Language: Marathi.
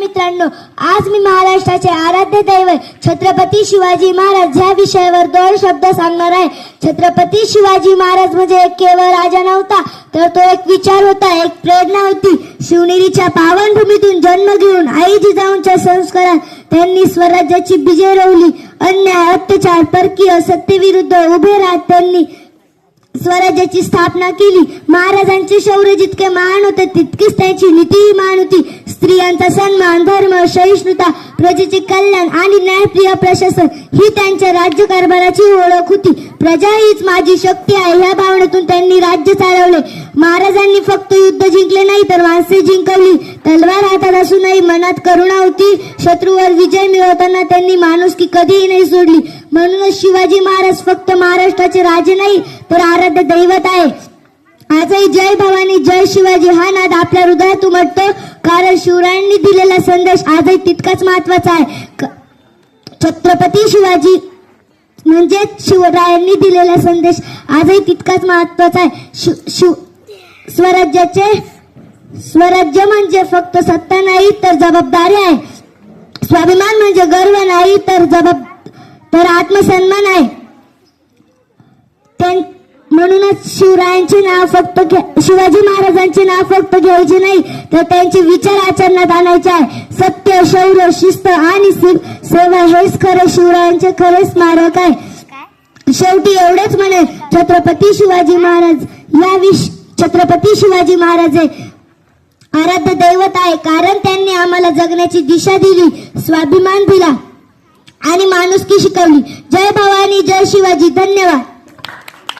मित्रांनो आज मी महाराष्ट्राचे आराध्य दैवत छत्रपती शिवाजी महाराज या विषयावर दोन शब्द सांगणार आहे. छत्रपती शिवाजी महाराज म्हणजे एक केवळ राजा नव्हता तर तो एक विचार होता एक प्रेरणा होती. शिवनेरीच्या पावनभूमीतून जन्म घेऊन आई जिजाऊंच्या संस्कारात त्यांनी स्वराज्याची बीजे रोवली. अन्याय अत्याचार परकीय सत्तेविरुद्ध उभे राहत त्यांनी स्वराज्याची स्थापना केली. महाराजांचे शौर्य जितके महान होते तितकीच त्यांची नीतीही महान होती. स्त्रियांचा सन्मान धर्म सहिष्णुता प्रजेचे कल्याण आणि न्यायप्रिय प्रशासन ही त्यांच्या राज्यकारभाराची ओळख होती. प्रजा हीच माझी शक्ती आहे ह्या भावनेतून त्यांनी राज्य चालवले. महाराजांनी फक्त युद्ध जिंकले नाही तर माणसे जिंकवली. तलवार हातात असूनही मनात करुणा होती. शत्रूवर विजय मिळवताना त्यांनी माणुसकी कधीही नाही सोडली. म्हणूनच शिवाजी महाराज फक्त महाराष्ट्राचे राजे नाही तर आराध्य दैवत आहे. आजही जय भवानी जय शिवाजी. हा नाद आपल्या हृदयात उमटतो. कारण शिवरायांनी दिलेला संदेश आजही तितकाच महत्त्वाचा आहे. क- छत्रपती शिवाजी म्हणजेच शिवरायांनी दिलेला संदेश आजही तितकाच महत्त्वाचा आहे. शिव शिव स्वराज्याचे स्वराज्य म्हणजे फक्त सत्ता नाही तर जबाबदारी आहे. स्वाभिमान म्हणजे गर्व नाही तर जबाब तर आत्मसन्मान आहे. म्हणूनच शिवरायांचे नाव फक्त शिवाजी महाराजांचे नाव फक्त घ्यायचे नाही तर त्यांचे विचार आचरणात आणायचे आहे. सत्य शौर्य शिस्त आणि सेवा हेच खरे शिवरायांचे खरे स्मारक आहे. शेवटी एवढेच म्हणे छत्रपती शिवाजी महाराज. या विश छत्रपती शिवाजी महाराज हे आराध्य दैवत आहे कारण त्यांनी आम्हाला जगण्याची दिशा दिली स्वाभिमान दिला आणि माणुसकी शिकवली. जय भवानी जय शिवाजी. धन्यवाद.